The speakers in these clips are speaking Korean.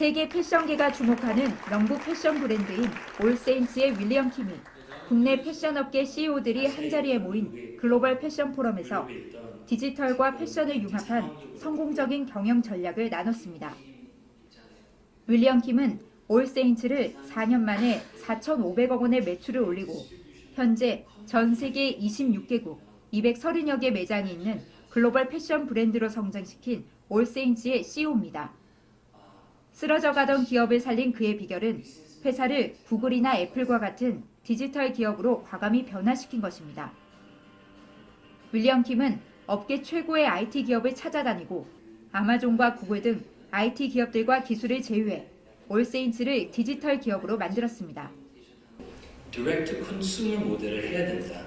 세계 패션계가 주목하는 영국 패션 브랜드인 올세인츠의 윌리엄 킴이 국내 패션업계 CEO들이 한자리에 모인 글로벌 패션 포럼에서 디지털과 패션을 융합한 성공적인 경영 전략을 나눴습니다. 윌리엄 킴은 올세인츠를 4년 만에 4,500억 원의 매출을 올리고 현재 전 세계 26개국 230여 개 매장이 있는 글로벌 패션 브랜드로 성장시킨 올세인츠의 CEO입니다. 쓰러져 가던 기업을 살린 그의 비결은 회사를 구글이나 애플과 같은 디지털 기업으로 과감히 변화시킨 것입니다. 윌리엄 킴은 업계 최고의 IT 기업을 찾아다니고 아마존과 구글 등 IT 기업들과 기술을 제휴해 올세인츠를 디지털 기업으로 만들었습니다. 디렉트 컨슈머 모델을 해야 된다.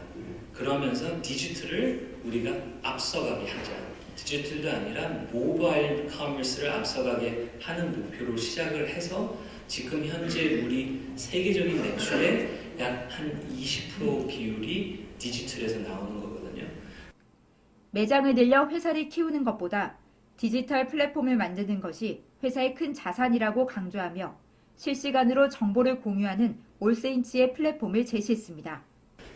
그러면서 디지털을 우리가 앞서가게 하자. 디지털도 아니라 모바일 커머스를 앞서가게 하는 목표로 시작을 해서 지금 현재 우리 세계적인 매출의 약 한 20% 비율이 디지털에서 나오는 거거든요. 매장을 늘려 회사를 키우는 것보다 디지털 플랫폼을 만드는 것이 회사의 큰 자산이라고 강조하며 실시간으로 정보를 공유하는 올세인츠의 플랫폼을 제시했습니다.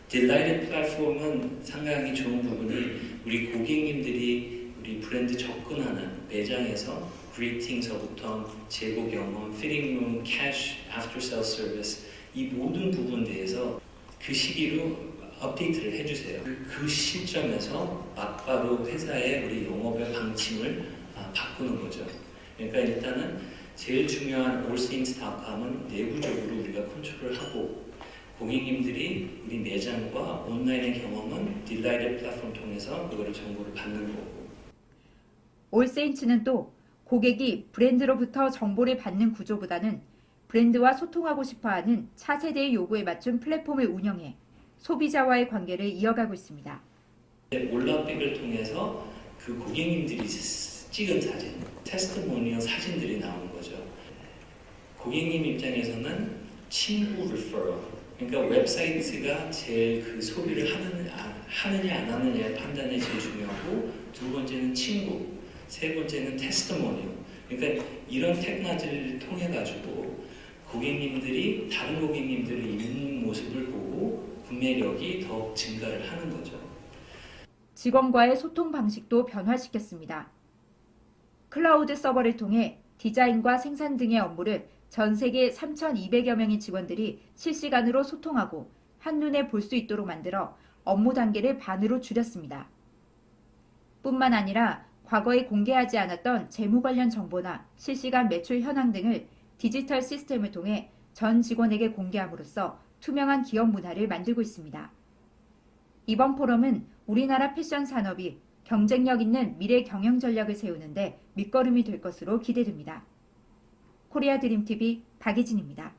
딜라이트 플랫폼은 상당히 좋은 부분이 우리 고객님들이 우리 브랜드 접근하는 매장에서 그리팅서부터 재고 경험, 피팅룸, 캐시, 셀 서비스 이 모든 부분에 대해서 그 시기로 업데이트를 해주세요. 그- 그 시점에서 막바로 회사의 우리 영업의 방침을 아, 바꾸는 거죠. 그러니까 일단은 제일 중요한 올세인스닷컴은 내부적으로 우리가 컨트롤을 하고 고객님들이 우리 매장과 온라인의 경험은 딜라이트 플랫폼 통해서 그거를 정보를 받는 거고 올세인츠는 또 고객이 브랜드로부터 정보를 받는 구조보다는 브랜드와 소통하고 싶어하는 차세대의 요구에 맞춘 플랫폼을 운영해 소비자와의 관계를 이어가고 있습니다. 올라픽을 통해서 그 고객님들이 찍은 사진, 테스트모니어 사진들이 나오는 거죠. 고객님 입장에서는 친구 리퍼럴, 그러니까 웹사이트가 제일 그 소비를 하는, 아, 하느냐 안 하느냐의 판단이 제일 중요하고 두 번째는 친구, 세 번째는 테스트모니어. 그러니까 이런 테크놀로지를 통해 가지고 고객님들이 다른 고객님들을 입는 모습을 보고 구매력이 더 증가를 하는 거죠. 직원과의 소통 방식도 변화시켰습니다. 클라우드 서버를 통해 디자인과 생산 등의 업무를 전 세계 3,200여 명의 직원들이 실시간으로 소통하고 한눈에 볼 수 있도록 만들어 업무 단계를 반으로 줄였습니다. 뿐만 아니라 과거에 공개하지 않았던 재무 관련 정보나 실시간 매출 현황 등을 디지털 시스템을 통해 전 직원에게 공개함으로써 투명한 기업 문화를 만들고 있습니다. 이번 포럼은 우리나라 패션 산업이 경쟁력 있는 미래 경영 전략을 세우는데 밑거름이 될 것으로 기대됩니다. 코리아 드림TV 박예진입니다.